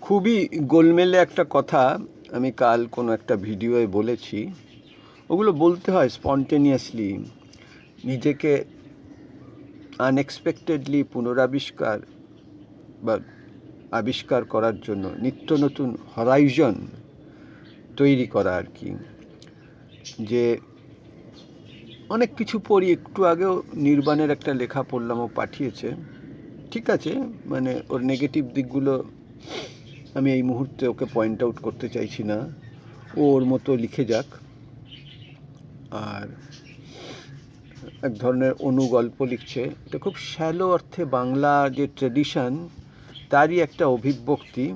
খুবই গোলমেলে একটা কথা আমি কাল কোনো একটা ভিডিওয়ে বলেছি। ওগুলো বলতে হয় স্পন্টেনিয়াসলি। নিজেকে আনএক্সপেক্টেডলি পুনরাবিষ্কার বা আবিষ্কার করার জন্য নিত্য নতুন হরাইজন তৈরি করা আর কি। যে অনেক কিছু পড়ি, একটু আগেও নির্বাণের একটা লেখা পড়লাম, ও পাঠিয়েছে। ঠিক আছে মানে ওর নেগেটিভ দিকগুলো আমি এই মুহূর্তে ওকে পয়েন্ট আউট করতে চাইছি না। ও ওর মতো লিখে যাক। আর এক ধরনের অনুগল্প লিখছে। এটা খুব শ্যালো অর্থে বাংলা যে ট্রেডিশন তারই একটা অভিব্যক্তি।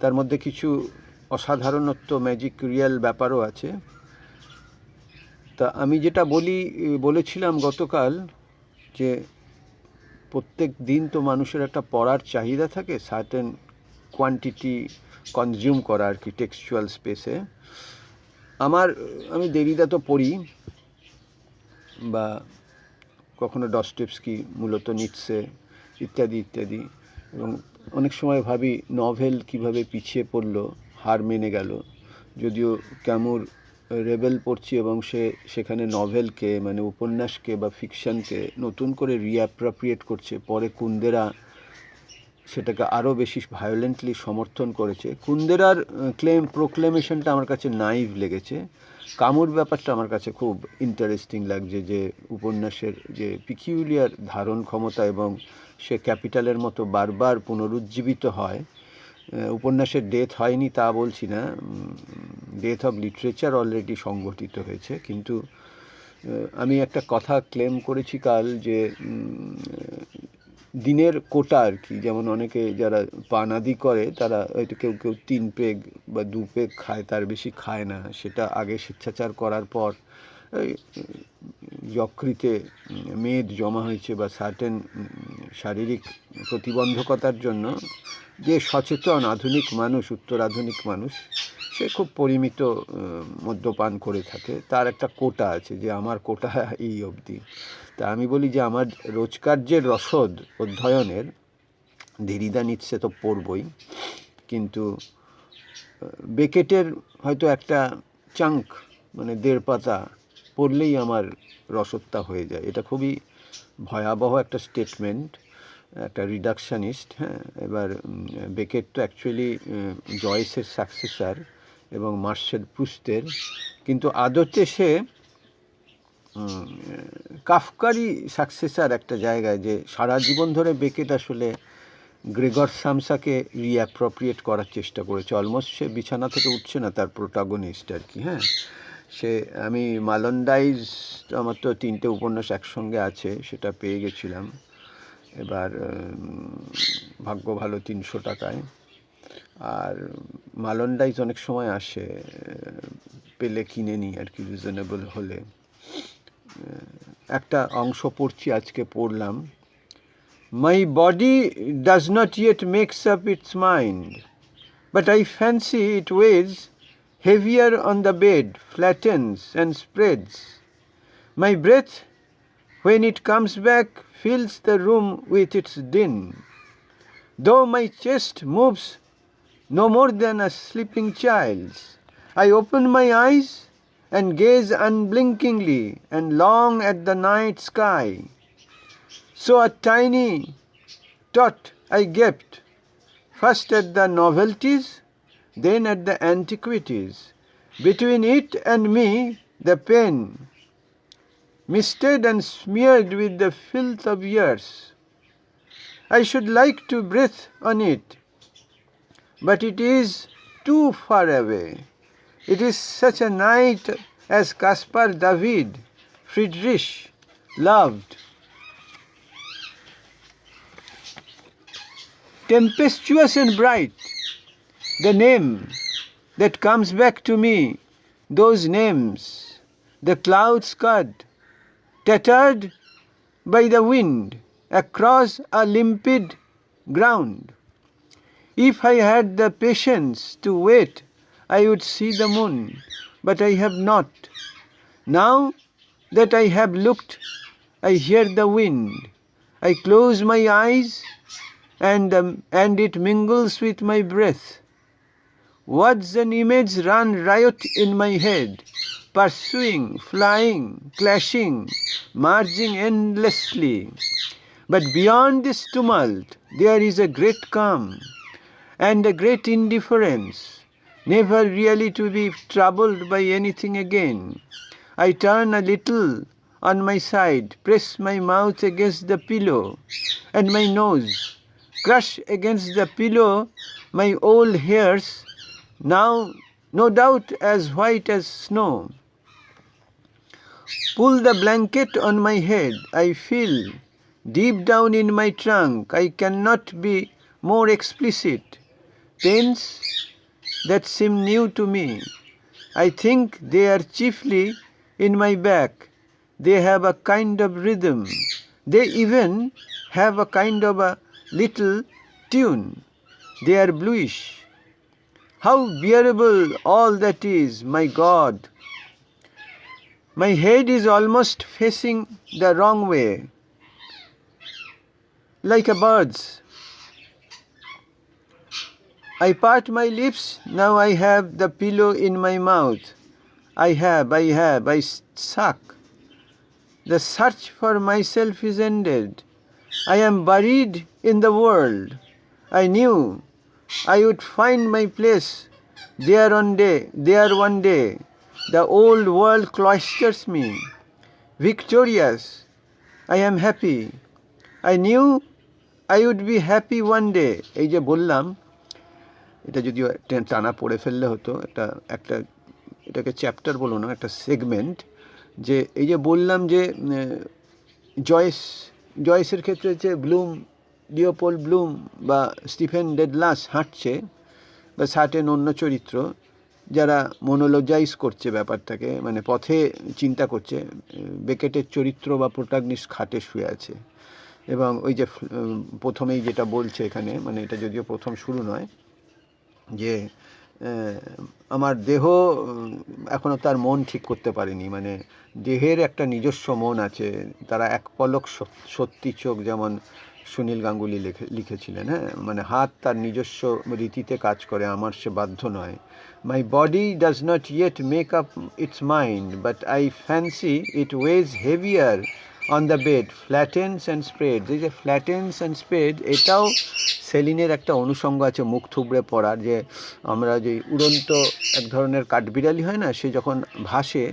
তার মধ্যে কিছু অসাধারণত্ব ম্যাজিক রিয়াল ব্যাপারও আছে। তা আমি যেটা বলি, বলেছিলাম গতকাল যে প্রত্যেক দিন তো মানুষের একটা পড়ার চাহিদা থাকে সার্টেন কোয়ান্টিটি কনজিউম করা আর কি টেক্সচুয়াল স্পেসে আমার, আমি দেরিদা তো পড়ি বা কখনো ডস্টেপস্কি মূলত নিচ্ছে ইত্যাদি ইত্যাদি। এবং অনেক সময় ভাবি নভেল কীভাবে পিছিয়ে পড়ল, হার মেনে গেল। যদিও ক্যামুর রেবেল পড়ছি এবং সে, সেখানে নভেলকে মানে উপন্যাসকে বা ফিকশানকে নতুন করে রিঅ্যাপ্রোপ্রিয়েট করছে, পরে কুন্দেরা সেটাকে আরও বেশি ভায়োলেন্টলি সমর্থন করেছে। কুন্দেরার ক্লেম প্রোক্লেমেশনটা আমার কাছে নাইভ লেগেছে। কামুর ব্যাপারটা আমার কাছে খুব ইন্টারেস্টিং লাগছে যে উপন্যাসের যে পিকিউলিয়ার ধারণ ক্ষমতা এবং সে ক্যাপিটালের মতো বারবার পুনরুজ্জীবিত হয় উপন্যাসের ডেথ হয়নি তা বলছি না ডেথ অফ লিটারেচার অলরেডি সংগঠিত হয়েছে। কিন্তু আমি একটা কথা ক্লেম করেছি কাল যে দিনের কোটা আর কি। যেমন অনেকে যারা পানাদি করে, তারা হয়তো কেউ কেউ তিন পেগ বা দু পেগ খায়, তার বেশি খায় না। সেটা আগে স্বেচ্ছাচার করার পর যকৃতে মেদ জমা হয়েছে বা সার্টেন শারীরিক প্রতিবন্ধকতার জন্য। যে সচেতন আধুনিক মানুষ উত্তর আধুনিক মানুষ সে খুব পরিমিত মদ্যপান করে থাকে। তার একটা কোটা আছে যে আমার কোটা এই অবধি। তা আমি বলি যে আমার রোজকার যে রসদ অধ্যয়নের, ধীরিদা নিচ্ছে তো পড়বই। কিন্তু বেকেটের হয়তো একটা চাঙ্ক মানে দেড় পাতা পড়লেই আমার রসদটা হয়ে যায়। এটা খুবই ভয়াবহ একটা স্টেটমেন্ট একটা রিডাকশানিস্ট হ্যাঁ। এবার বেকেট তো অ্যাকচুয়ালি জয়েসের সাকসেসার এবং মার্শেল পুস্তের। কিন্তু আদতে সে কাফকারি সাকসেসার একটা জায়গায় যে সারা জীবন ধরে বেকেট আসলে গ্রেগর সামসাকে রিঅ্যাপ্রোপ্রিয়েট করার চেষ্টা করেছে। অলমোস্ট সে বিছানা থেকে উঠছে না তার প্রোটাগনিস্ট আর কি হ্যাঁ? সে, আমি মালন্ডাইজ আমার তো তিনটে উপন্যাস একসঙ্গে আছে, সেটা পেয়ে গেছিলাম। এবার ভাগ্য ভালো তিনশো টাকায়। আর মালন্ডাইজ অনেক সময় আসে, পেলে কিনে নি আর কি রিজনেবল হলে। একটা অংশ পড়ছি, আজকে পড়লাম। My body does not yet makes up its mind but I fancy it weighs heavier on the bed flattens and spreads my breath when it comes back fills the room with its din though my chest moves no more than a sleeping child's, I open my eyes and gaze unblinkingly and long at the night sky. So a tiny tot I gaped, first at the novelties, then at the antiquities. Between it and me, the pen, misted and smeared with the filth of years. I should like to breathe on it, but it is too far away. It is such a night as Caspar David Friedrich loved. Tempestuous and bright, the name that comes back to me, those names, the clouds cut, tattered by the wind across a limpid ground. If I had the patience to wait, I would see the moon, but I have not. Now that I have looked, I hear the wind. I close my eyes and, um, and it mingles with my breath. Words and images run riot in my head, pursuing, flying, clashing, merging endlessly. But beyond this tumult, there is a great calm and a great indifference, never really to be troubled by anything again. I turn a little on my side, press my mouth against the pillow, and my nose, crush against the pillow my old hairs, now no doubt as white as snow. Pull the blanket on my head, I feel deep down in my trunk, I cannot be more explicit. Pains that seem new to me. I think they are chiefly in my back. They have a kind of rhythm. They even have a kind of a little tune. They are bluish. How bearable all that is, my God! My head is almost facing the wrong way, like a bird's. I part my lips, now I have the pillow in my mouth. I have, I have, I suck. The search for myself is ended. I am buried in the world. I knew I would find my place there one day, there one day. The old world cloisters me. Victorious, I am happy. I knew I would be happy one day. এই যে বললাম এটা যদিও টানা পড়ে ফেললে হতো, একটা একটা, এটাকে চ্যাপ্টার বলো না, একটা সেগমেন্ট যে এই যে বললাম যে জয়েস জয়েসের ক্ষেত্রে যে ব্লুম লিওপোল ব্লুম বা স্টিফেন ডেডলাস হাঁটছে, বা সার্টেন অন্য চরিত্র যারা মনোলজাইজ করছে ব্যাপারটাকে মানে পথে চিন্তা করছে বেকেটের চরিত্র বা প্রোটাগনিস্ট খাটে শুয়ে আছে। এবং ওই যে প্রথমেই যেটা বলছে এখানে মানে এটা যদিও প্রথম শুরু নয় যে আমার দেহ এখনও তার মন ঠিক করতে পারেনি। মানে দেহের একটা নিজস্ব মন আছে, তারা এক পলক সত্যি চোখ যেমন সুনীল গাঙ্গুলি লিখে, লিখেছিলেন হ্যাঁ? মানে হাত তার নিজস্ব রীতিতে কাজ করে, আমার সে বাধ্য নয়। My body does not yet make up its mind but I fancy it weighs heavier on the bed flattens and spread এই যে ফ্ল্যাটেন্স অ্যান্ড স্প্রেড এটাও সেলিনের একটা অনুষঙ্গ আছে মুখ থুবড়ে পড়ার, যে আমরা যে উড়ন্ত এক ধরনের কাঠবিড়ালি হয় না, সে যখন ভাসে,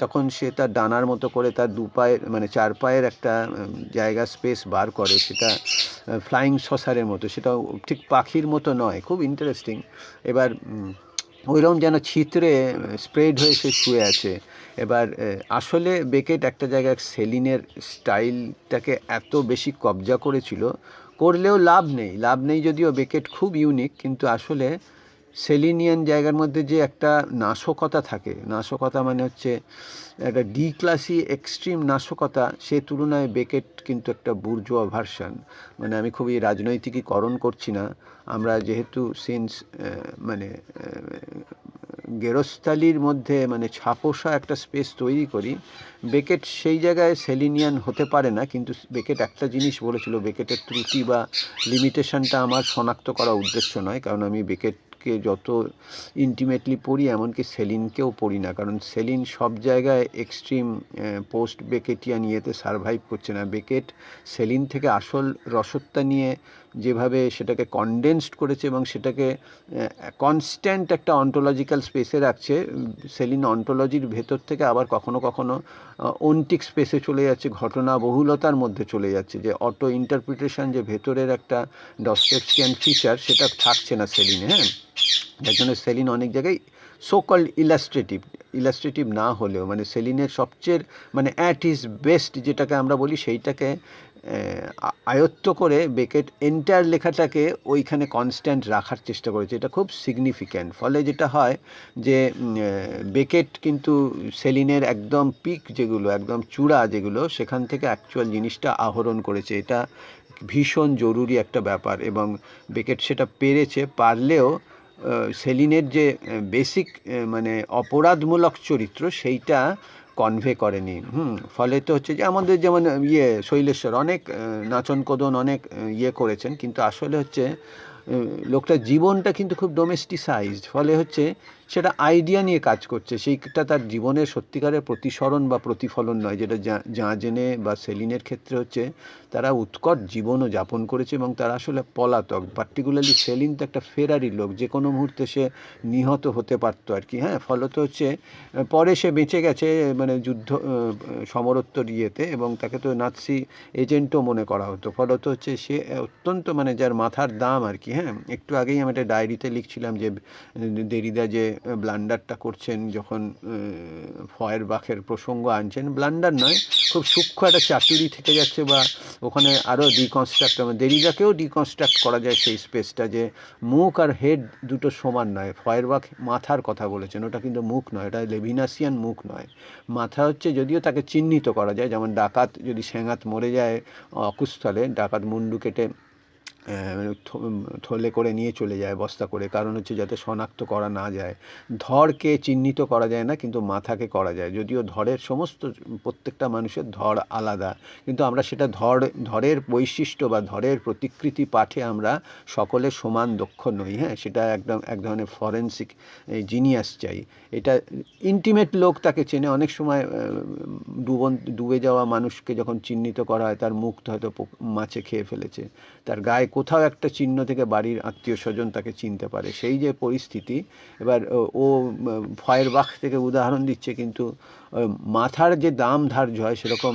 তখন সে তার ডানার মতো করে তার দু পায়ের মানে চার পায়ের একটা জায়গা স্পেস বার করে, সেটা ফ্লাইং সসারের মতো সেটা ঠিক পাখির মতো নয়, খুব ইন্টারেস্টিং এবার ওইরকম যেন ছিত্রে স্প্রেড হয়ে সে শুয়ে আছে। এবার আসলে বেকেট একটা জায়গায় সেলিনের স্টাইলটাকে এত বেশি কবজা করেছিল, করলেও লাভ নেই। লাভ নেই যদিও বেকেট খুব ইউনিক কিন্তু আসলে সেলিনিয়ান জায়গার মধ্যে যে একটা নাশকতা থাকে নাশকতা মানে হচ্ছে একটা ডি ক্লাসি এক্সট্রিম নাশকতা সে তুলনায় বেকেট কিন্তু একটা বুর্জোয়া ভার্সান। মানে আমি খুবই রাজনৈতিকীকরণ করছি না। আমরা যেহেতু সিন্স মানে আহ, গেরস্তালির মধ্যে মানে ছাপোষা একটা স্পেস তৈরি করি বেকেট সেই জায়গায় সেলিনিয়ান হতে পারে না কিন্তু বেকেট একটা জিনিস বলেছিল বেকেটের ত্রুটি বা লিমিটেশনটা আমার শনাক্ত করা উদ্দেশ্য নয় কারণ আমি বেকেটকে যত ইন্টিমেটলি পড়ি, এমনকি সেলিনকেও পড়ি না। কারণ সেলিন সব জায়গায় এক্সট্রিম পোস্ট বেকেটিয়া নিয়েতে সারভাইভ করছে না। বেকেট সেলিন থেকে আসল রসত্তা নিয়ে যেভাবে সেটাকে কনডেন্সড করেছে এবং সেটাকে কনস্ট্যান্ট একটা অন্টোলজিক্যাল স্পেসে রাখছে, সেলিন অন্টোলজির ভেতর থেকে আবার কখনো কখনো অন্টিক স্পেসে চলে যাচ্ছে ঘটনা বহুলতার মধ্যে চলে যাচ্ছে। যে অটো ইন্টারপ্রিটেশন যে ভেতরের একটা ডস্টেপসকিয়ান ফিচার সেটা থাকছে না সেলিনে হ্যাঁ? যার জন্য সেলিন অনেক জায়গায় সোকল ইলাস্ট্রেটিভ ইলাস্ট্রেটিভ না হলেও মানে সেলিনের সবচেয়ে মানে অ্যাট ইজ বেস্ট যেটাকে আমরা বলি সেইটাকে আয়ত্ত করে বেকেট এন্টার লেখাটাকে ওইখানে কনস্ট্যান্ট রাখার চেষ্টা করেছে। এটা খুব সিগনিফিক্যান্ট ফলে যেটা হয় যে বেকেট কিন্তু সেলিনের একদম পিক যেগুলো, একদম চূড়া যেগুলো, সেখান থেকে অ্যাকচুয়াল জিনিসটা আহরণ করেছে। এটা ভীষণ জরুরি একটা ব্যাপার এবং বেকেট সেটা পেরেছে, পারলেও সেলিনের যে বেসিক মানে অপরাধমূলক চরিত্র সেইটা কনভে করেনি। হুম, ফলে তো হচ্ছে যে আমাদের যেমন ইয়ে শৈলেশ্বর অনেক নাচন কদন অনেক ইয়ে করেছেন, কিন্তু আসলে হচ্ছে লোকটার জীবনটা কিন্তু খুব ডোমেস্টিসাইজড ফলে হচ্ছে সেটা আইডিয়া নিয়ে কাজ করছে। সেইটা তার জীবনের সত্যিকারের প্রতিসরণ বা প্রতিফলন নয়, যেটা যা- জাঁজেনে বা সেলিনের ক্ষেত্রে হচ্ছে তারা উৎকট জীবনও যাপন করেছে এবং তারা আসলে পলাতক। পার্টিকুলারলি সেলিন তো একটা ফেরারি লোক, যে কোনো মুহূর্তে সে নিহত হতে পারতো আর কি হ্যাঁ? ফলত হচ্ছে পরে সে বেঁচে গেছে মানে যুদ্ধ সমরোত্তর ইয়েতে এবং তাকে তো নাৎসি এজেন্টও মনে করা হতো। ফলত হচ্ছে সে অত্যন্ত মানে যার মাথার দাম আর কি হ্যাঁ একটু আগেই আমি একটা ডায়েরিতে লিখছিলাম যে, দেরিদা যে ব্লান্ডারটা করছেন যখন ফয়ের বাখের প্রসঙ্গ আনছেন, ব্লান্ডার নয়, খুব সূক্ষ্ম একটা চাতুরি থেকে যাচ্ছে বা ওখানে আরও ডিকনস্ট্রাক্ট দেরিদাকেও ডিকনস্ট্রাক্ট করা যায় সেই স্পেসটা যে, মুখ আর হেড দুটো সমান নয়। ফয়েরবাখ মাথার কথা বলেছেন, ওটা কিন্তু মুখ নয় এটা লেভিনাসিয়ান মুখ নয়। মাথা হচ্ছে যদিও তাকে চিহ্নিত করা যায়, যেমন ডাকাত যদি সেঙাত মরে যায় অকুস্থলে, ডাকাত মুন্ডু কেটে থলে করে নিয়ে চলে যায়, বস্তা করে। কারণ হচ্ছে যাতে শনাক্ত করা না যায়। ধরকে চিহ্নিত করা যায় না, কিন্তু মাথাকে করা যায়। যদিও ধরের সমস্ত প্রত্যেকটা মানুষের ধর আলাদা, কিন্তু আমরা সেটা ধর ধরের বৈশিষ্ট্য বা ধরের প্রতিকৃতি পাঠে আমরা সকলে সমান দক্ষ নই হ্যাঁ? সেটা একদম, এক ধরনের ফরেন্সিক জিনিয়াস চাই। এটা ইন্টিমেট লোক তাকে চেনে। অনেক সময় ডুবন, ডুবে যাওয়া মানুষকে যখন চিহ্নিত করা হয়, তার মুখটা হয়তো মাছে খেয়ে ফেলেছে। তার গায়ে কোথাও একটা চিহ্ন থেকে বাড়ির আত্মীয় স্বজন তাকে চিনতে পারে। সেই যে পরিস্থিতি, এবার ও- ফয়ের বাঘ থেকে উদাহরণ দিচ্ছে কিন্তু মাথার যে দাম ধার্য হয় সেরকম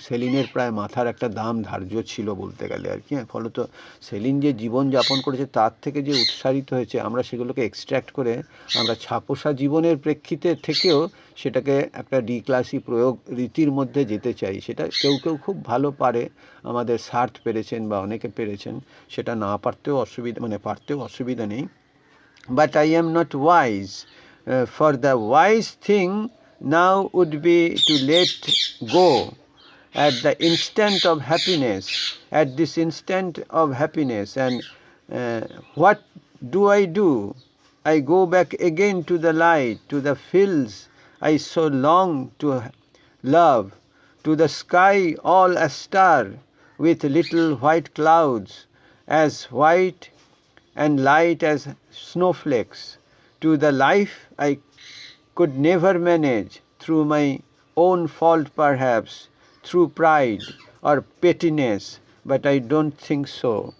সেলিনের প্রায় মাথার একটা দাম ধার্য ছিল বলতে গেলে আর কি হ্যাঁ, ফলত সেলিন যে জীবন যাপন করেছে তার থেকে যে উৎসারিত হয়েছে আমরা সেগুলোকে এক্সট্র্যাক্ট করে আমরা ছাপোষা জীবনের প্রেক্ষিতে থেকেও সেটাকে একটা ডি ক্লাসি প্রয়োগ রীতির মধ্যে যেতে চাই। সেটা কেউ কেউ খুব ভালো পারে আমাদের সার্থ পেরেছেন বা অনেকে পেরেছেন সেটা না পারতেও অসুবিধা মানে পারতেও অসুবিধা নেই। But I am not wise Uh, for wise thing now would be to let go at the instant of happiness, at this instant of happiness. And uh, what do I do? I go back again to the light, to the fields I so long to love, to the sky all astar with little white clouds, as white and light as snowflakes, to the life I could never manage through my own fault, perhaps, through pride or pettiness, but I don't think so.